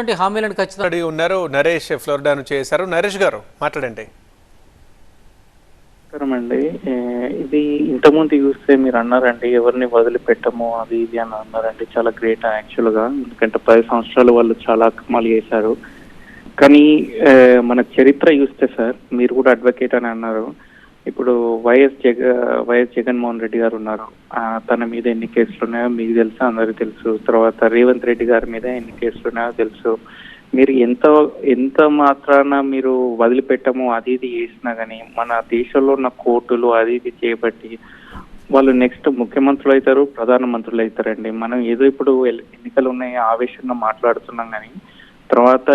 ఇచ్చినటువంటి హామీలను ఖచ్చితంగా రెడీ ఉన్నారు. నరేష్ ఫ్లోరిడా నుంచి చేశారు. నరేష్ గారు మాట్లాడండి. నమస్కారం అండి ఇది ఇంతకుముందు చూస్తే మీరు అన్నారండి ఎవరిని వదిలిపెట్టము అది ఇది అని అన్నారండి చాలా గ్రేట్ యాక్చువల్గా ఎందుకంటే పది సంవత్సరాలు వాళ్ళు చాలా అక్రమాలు చేశారు. కానీ మన చరిత్ర చూస్తే సార్ మీరు కూడా అడ్వకేట్ అని అన్నారు. ఇప్పుడు వైఎస్ జగ వైఎస్ జగన్మోహన్ రెడ్డి గారు ఉన్నారు. తన మీద ఎన్ని కేసులు ఉన్నాయో మీకు తెలుసు అందరికీ తెలుసు. తర్వాత రేవంత్ రెడ్డి గారి మీద ఎన్ని కేసులు ఉన్నాయో తెలుసు. మీరు ఎంత ఎంత మాత్రాన మీరు వదిలిపెట్టము అది ఇది చేసినా కానీ మన దేశంలో ఉన్న కోర్టులు అది ఇది చేయబట్టి వాళ్ళు నెక్స్ట్ ముఖ్యమంత్రులు అవుతారు ప్రధానమంత్రులు అవుతారండి. మనం ఏదో ఇప్పుడు ఎన్నికలు ఉన్నాయి ఆవేశంగా మాట్లాడుతున్నాం కానీ తర్వాత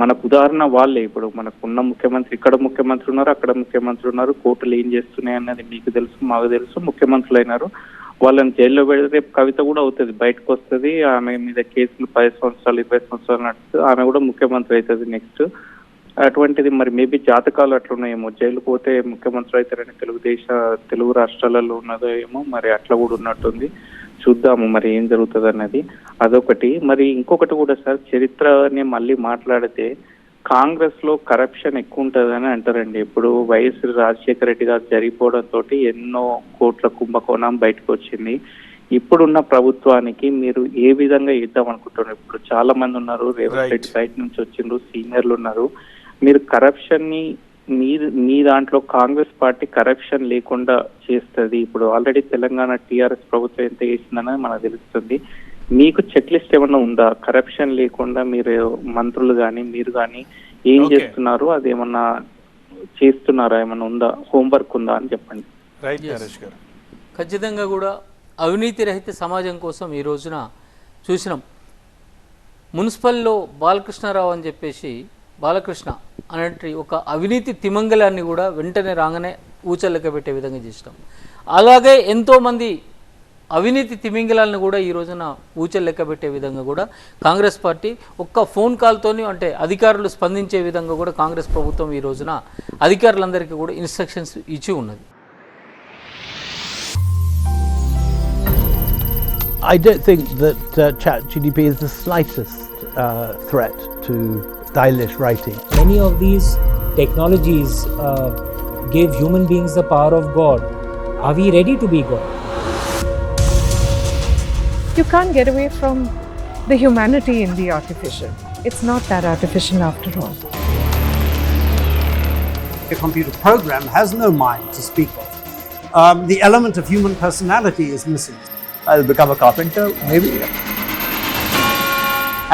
మనకు ఉదాహరణ వాళ్ళే. ఇప్పుడు మనకున్న ముఖ్యమంత్రి ఇక్కడ ముఖ్యమంత్రి ఉన్నారు అక్కడ ముఖ్యమంత్రి ఉన్నారు కోర్టులు ఏం చేస్తున్నాయి అన్నది మీకు తెలుసు మాకు తెలుసు ముఖ్యమంత్రులు అయినారు వాళ్ళని జైల్లో పెడితే రేపు కవిత కూడా అవుతుంది బయటకు వస్తుంది ఆమె మీద కేసులు పది సంవత్సరాలు ఇరవై సంవత్సరాలు నడుస్తుంది ఆమె కూడా ముఖ్యమంత్రి అవుతుంది నెక్స్ట్. అటువంటిది మరి మేబీ జాతకాలు అట్లున్నాయేమో జైలు పోతే ముఖ్యమంత్రి అవుతారని తెలుగుదేశ తెలుగు రాష్ట్రాలలో ఉన్నదో ఏమో మరి అట్లా కూడా ఉన్నట్టుంది. చూద్దాము మరి ఏం జరుగుతుంది అన్నది అదొకటి. మరి ఇంకొకటి కూడా సార్ చరిత్రని మళ్ళీ మాట్లాడితే కాంగ్రెస్లో కరప్షన్ ఎక్కువ ఉంటుందని అంటారండి. ఇప్పుడు వైఎస్ రాజశేఖర రెడ్డి గారు జరిగిపోవడంతో ఎన్నో కోట్ల కుంభకోణం బయటకు వచ్చింది ఇప్పుడున్న ప్రభుత్వానికి మీరు ఏ విధంగా ఇద్దాం అనుకుంటున్నారు? ఇప్పుడు చాలా మంది ఉన్నారు. రేవంత్. రెడ్డి బయట నుంచి వచ్చిండ్రు సీనియర్లు ఉన్నారు. మీరు కరప్షన్ని మీ మీ దాంట్లో కాంగ్రెస్ పార్టీ కరప్షన్ లేకుండా చేస్తుంది. ఇప్పుడు ఆల్రెడీ తెలంగాణ టీఆర్ఎస్ ప్రభుత్వం ఎంత చేసిందన్నది మనకు తెలుస్తుంది. మీకు చెక్ లిస్ట్ ఏమన్నా ఉందా? కరప్షన్ లేకుండా మీరు మంత్రులు కానీ మీరు కానీ ఏం. చేస్తున్నారు? అదేమన్నా చేస్తున్నారా? ఏమన్నా ఉందా? హోంవర్క్ ఉందా అని చెప్పండి. Right Yes. నరేష్ గారు. ఖచ్చితంగా కూడా అవినీతి రహిత సమాజం కోసం ఈ రోజున చూసినాం. మున్సిపల్లో బాలకృష్ణారావు అని చెప్పేసి బాలకృష్ణ అనేటి ఒక అవినీతి తిమంగళాన్ని కూడా వెంటనే రాగానే ఊచలెక్క పెట్టే విధంగా చేసినాం. అలాగే ఎంతోమంది అవినీతి తిమింగలాలను కూడా ఈ రోజున ఊచలు లెక్క పెట్టే విధంగా కూడా కాంగ్రెస్ పార్టీ ఒక్క ఫోన్ కాల్తోని అంటే అధికారులు స్పందించే విధంగా కూడా కాంగ్రెస్ ప్రభుత్వం ఈ రోజున అధికారులందరికీ కూడా ఇన్స్ట్రక్షన్స్ ఇచ్చి ఉన్నది. I don't think that uh, ChatGDP is the slightest uh, threat to stylish writing. many of these technologies uh, gave human beings the power of God. Are we ready to be God? you can't get away from the humanity in the artificial. It's not that artificial after all. A computer program has no mind to speak of. Um, the element of human personality is missing. I'll become a carpenter, maybe.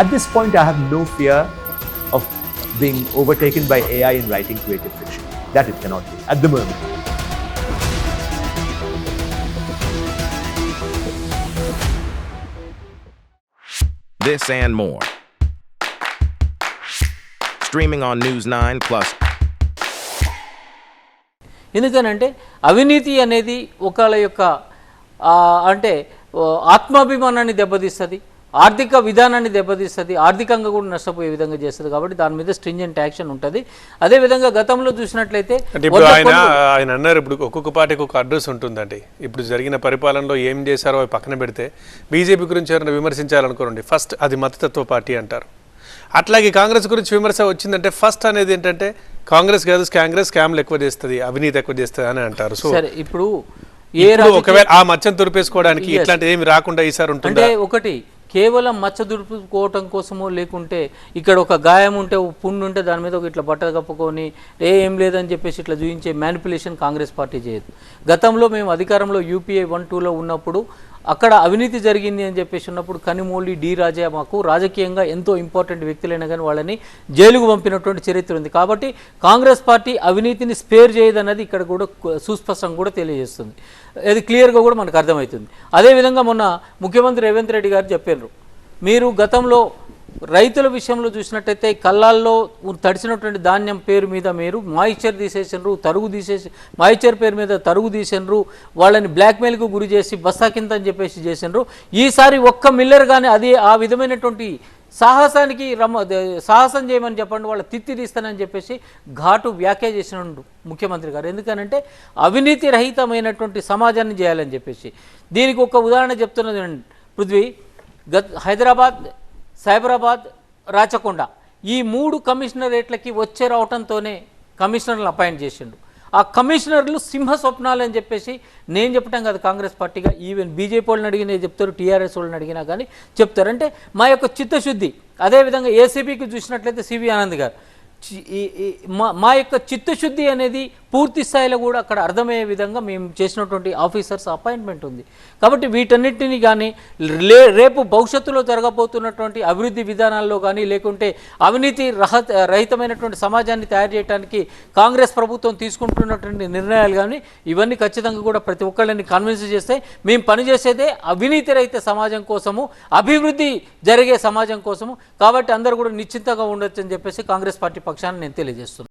At this point, I have no fear of being overtaken by AI in writing creative fiction. That it cannot be at the moment. This and more. Streaming on News 9 Plus. ఎందుకనంటే అవినీతి అనేది ఒకళ్ళ యొక్క ఆ, అంటే ఓ, ఆత్మాభిమానాన్ని దెబ్బతీస్తుంది ఆర్థిక విధానాన్ని దెబ్బతీస్తుంది ఆర్థికంగా కూడా నష్టపోయే విధంగా చేస్తుంది కాబట్టి దాని మీద స్ట్రింజెంట్ యాక్షన్ ఉంటుంది. అదేవిధంగా గతంలో చూసినట్లయితే ఇప్పుడు ఆయన ఆయన అన్నారు ఇప్పుడు ఒక్కొక్క పార్టీకి ఒక అడ్రస్ ఉంటుందండి. ఇప్పుడు జరిగిన పరిపాలనలో ఏం చేశారో అవి పక్కన పెడితే బీజేపీ గురించి ఎవరైనా విమర్శించాలనుకోండి ఫస్ట్ అది మతతత్వ పార్టీ అంటారు. అట్లాగే కాంగ్రెస్ గురించి విమర్శ వచ్చిందంటే ఫస్ట్ అనేది ఏంటంటే కాంగ్రెస్ కాదు కాంగ్రెస్ స్కామ్లు ఎక్కువ చేస్తుంది అవినీతి ఎక్కువ చేస్తుంది అని అంటారు. సో సరే ఇప్పుడు ఏ ఒకవేళ ఆ మచ్చను తురిపేసుకోవడానికి. ఇట్లాంటి ఏమి రాకుండా ఈసారి అంటే ఉంటుందా ఒకటి కేవలం మచ్చ దుడుపుకోవటం కోసమో లేకుంటే ఇక్కడ ఒక గాయం ఉంటే ఒక పుండు ఉంటే దాని మీద ఒక ఇట్లా బట్ట కప్పుకొని ఏ ఏం లేదని చెప్పేసి ఇట్లా చూపించే మ్యానిపులేషన్ కాంగ్రెస్ పార్టీ చేయదు. గతంలో మేము అధికారంలో యూపీఐ వన్ టూలో ఉన్నప్పుడు అక్కడ అవినీతి జరిగింది అని చెప్పేసి ఉన్నప్పుడు కనిమూలి డి రాజా మాకు రాజకీయంగా ఎంతో ఇంపార్టెంట్ వ్యక్తులైనా కానీ వాళ్ళని జైలుకు పంపినటువంటి చరిత్ర ఉంది. కాబట్టి కాంగ్రెస్ పార్టీ అవినీతిని స్పేర్ చేయదన్నది ఇక్కడ కూడా సుస్పష్టంగా కూడా తెలియజేస్తుంది. అది క్లియర్గా కూడా మనకు అర్థమవుతుంది. అదేవిధంగా మొన్న ముఖ్యమంత్రి రేవంత్ రెడ్డి గారు చెప్పారు మీరు గతంలో రైతుల విషయంలో చూసినట్టయితే కళ్ళాల్లో తడిసినటువంటి ధాన్యం పేరు మీద మీరు మాయిశ్చర్ తీసేసినారు తరుగు తీసేసి మాయిశ్చర్ పేరు మీద తరుగు తీసినారు వాళ్ళని బ్లాక్మెయిల్కు గురి చేసి బస్తా కింద అని చెప్పేసి చేసినారు. ఈసారి ఒక్క మిల్లర్ కానీ అది ఆ విధమైనటువంటి సాహసానికి రమ్మ సాహసం చేయమని చెప్పండి వాళ్ళు తిత్తి తీస్తానని చెప్పేసి ఘాటు వ్యాఖ్య చేసిన ముఖ్యమంత్రి గారు. ఎందుకనంటే అవినీతి రహితమైనటువంటి సమాజాన్ని చేయాలని చెప్పేసి. దీనికి ఒక ఉదాహరణ చెప్తున్నది పృథ్వీ గత్ హైదరాబాద్ సైబరాబాద్ రాచకొండ. ఈ మూడు కమిషనరేట్లకి వచ్చే రావటంతోనే కమిషనర్లు అపాయింట్ చేసిండు. ఆ కమిషనర్లు సింహ స్వప్నాలు అని చెప్పేసి నేను చెప్పటం కాదు కాంగ్రెస్ పార్టీగా ఈవెన్ బీజేపీ వాళ్ళని అడిగినా చెప్తారు టీఆర్ఎస్ వాళ్ళని అడిగినా కానీ చెప్తారు. అంటే మా యొక్క చిత్తశుద్ధి అదేవిధంగా ఏసీబీకి చూసినట్లయితే సివి ఆనంద్ గారు మా మా యొక్క చిత్తశుద్ధి అనేది పూర్తి స్థాయిలో కూడా అక్కడ అర్థమయ్యే విధంగా మేము చేసినటువంటి ఆఫీసర్స్ అపాయింట్మెంట్ ఉంది. కాబట్టి వీటన్నిటిని కానీ లే రేపు భవిష్యత్తులో జరగబోతున్నటువంటి అభివృద్ధి విధానాల్లో కానీ లేకుంటే అవినీతి రహత రహితమైనటువంటి సమాజాన్ని తయారు చేయడానికి కాంగ్రెస్ ప్రభుత్వం తీసుకుంటున్నటువంటి నిర్ణయాలు కానీ ఇవన్నీ ఖచ్చితంగా కూడా ప్రతి ఒక్కళ్ళని కన్విన్స్ చేస్తే మేము పనిచేసేదే అవినీతి రహిత సమాజం కోసము అభివృద్ధి జరిగే సమాజం కోసము. కాబట్టి అందరూ కూడా నిశ్చింతగా ఉండొచ్చు అని చెప్పేసి కాంగ్రెస్ పార్టీ పక్షాన్ని నేను తెలియజేస్తున్నాను